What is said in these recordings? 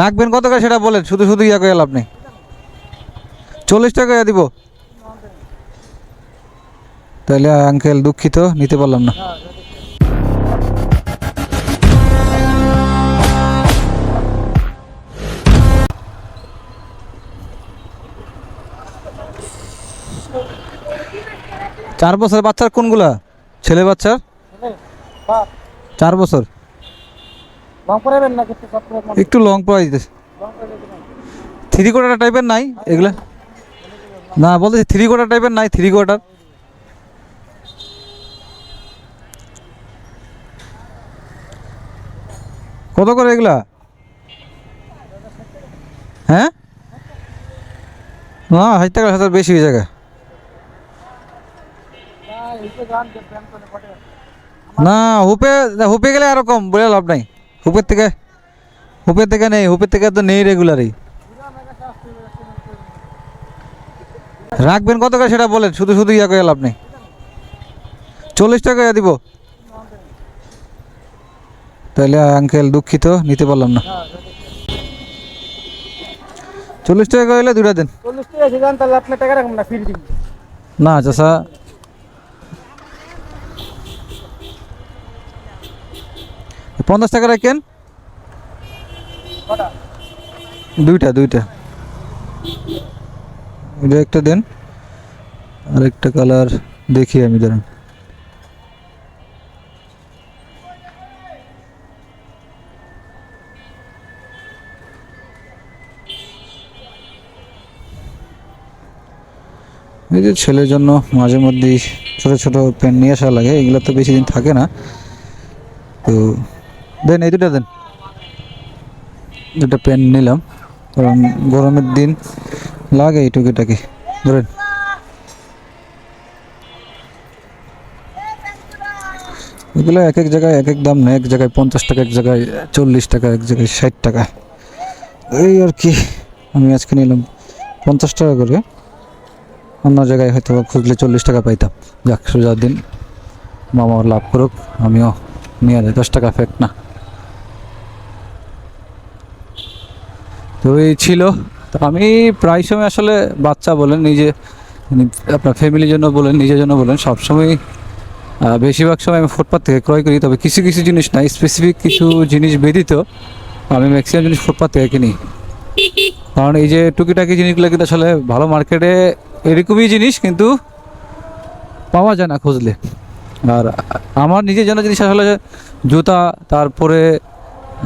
রাখবেন কত করে সেটা বলেন? শুধু শুধু ইয়া করে আপনি চল্লিশ টাকা দিব। তাহলে আঙ্কেল দুঃখিত, নিতে পারলাম না। চার বছর বাচ্চার কোনগুলা? ছেলে বাচ্চার? চার বছর লং করাবেন না কিন্তু সব করে একটু লং প্রাইস থ্রি কোয়ার্টার টাইপের নাই এগুলা? না বলতেছি থ্রি কোয়ার্টার টাইপের নাই থ্রি কোয়ার্টার কত করে এগুলা? হ্যাঁ? না হাজার টাকা হাজার বেশি হয়ে জায়গা না হুপে হুপে গেলে আরও কম বলে লাভ নাই। হুপের থেকে হুপের থেকে নেই হুপের থেকে তো নেই রেগুলারই রাখবেন কত করে সেটা বলেন শুধু শুধু ইয়া করে লাভ নেই। চল্লিশ টাকা দিব। তাহলে আঙ্কেল দুঃখিত নিতে পারলাম না। চল্লিশ টাকা হলে দুটা দিন। না চাষা পঞ্চাশ টাকা রাখেন? দুইটা দুইটা। একটা দেন। আরেকটা কালার দেখি আমি ধরেন এই যে ছেলের জন্য মাঝে মধ্যেই ছোট ছোট পেন নিয়ে আসা লাগে, এগুলো তো বেশি দিন থাকে না। তো দেন, এই দুটা দেন। দুটো পেন নিলাম, কারণ গরমের দিন লাগে এই টুকিটাকি। ধরেন। এগুলো এক এক জায়গায় এক এক দাম না এক জায়গায় পঞ্চাশ টাকা, এক জায়গায় চল্লিশ টাকা, এক জায়গায় ষাট টাকা। এই আর কি, আমি আজকে নিলাম পঞ্চাশ টাকা করে। অন্য জায়গায় হয়তো খুঁজলে চল্লিশ টাকা পাইতাম। যাক সোজা দিন মামা লাভ করুক, আমিও নিয়ে যাই। দশ টাকা ফেক না। তো এই ছিল। তো আমি প্রায় সময় আসলে বাচ্চা বলেন, নিজে মানে আপনার ফ্যামিলির জন্য বলেন, নিজের জন্য বলেন, সবসময় বেশিরভাগ সময় আমি ফুটপাথ থেকে ক্রয় করি, তবে কিছু কিছু জিনিস না স্পেসিফিক কিছু জিনিস ব্যতীত আমি ম্যাক্সিমাম জিনিস ফুটপাথ থেকে কিনি। কারণ এই যে টুকিটাকি জিনিসগুলো কিন্তু আসলে ভালো মার্কেটে এরকমই জিনিস কিন্তু পাওয়া যায় না খুঁজলে। আর আমার নিজের জন্য জিনিস আসলে জুতা, তারপরে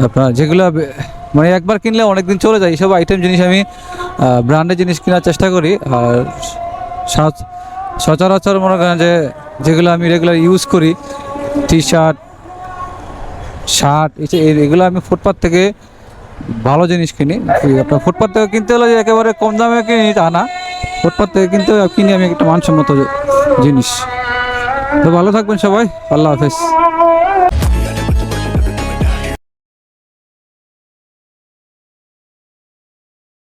আপনার যেগুলো মানে একবার কিনলে অনেক দিন চলে যায়। এইসব আইটেম জিনিস আমি ব্র্যান্ডের জিনিস কেনার চেষ্টা করি। আর সাচ- সচরাচর মনে করেন যে, যেগুলো আমি রেগুলার ইউজ করি টি শার্ট শার্ট এগুলো আমি ফুটপাথ থেকে ভালো জিনিস কিনি। আপনার ফুটপাথ থেকে কিনতে হলে যে একেবারে কম দামে কিনি, তা না। ফুটপাথ থেকে কিনতে কিনি আমি একটা মানসম্মত জিনিস। তো ভালো থাকবেন সবাই। আল্লাহ হাফেজ।